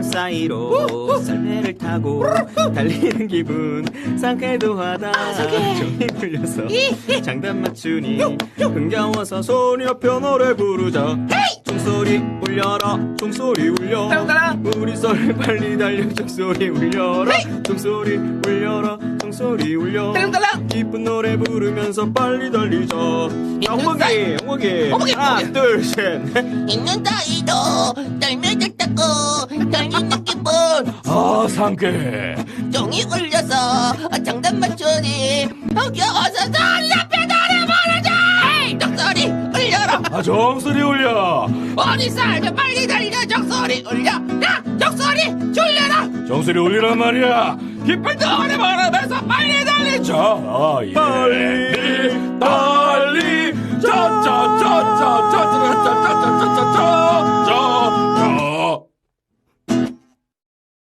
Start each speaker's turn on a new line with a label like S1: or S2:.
S1: 구름 사이로 썰매를 타고 달리는 기분. 상쾌도 하다. 종이 울려서 장단 맞추니 흥겨워서 소녀 표 노래 부르자. 종소리 울려라. 종소리 울려. 우리 썰 빨리 달려. 종소리 울려라. 종소리 울려라. 종소리 울려. 기쁜 노래 부르면서 빨리 달리자. 자 홍목이. 홍목이, 하나. 둘셋
S2: 있는 다이도 떨면을 타고 기분
S3: 아 상쾌해.
S2: 종이 울려서 장단 맞추니 흥겨워서 소리 앞에 노래 부르자 종소리 울려라.
S3: 아 정수리 울려.
S2: 어디 살면 빨리 달려. 종소리 울려. 야 종소리 졸려라.
S3: 정수리 울리란 말이야. 기쁜 노래 부르면서 빨리 달리자. 아, 예. 빨리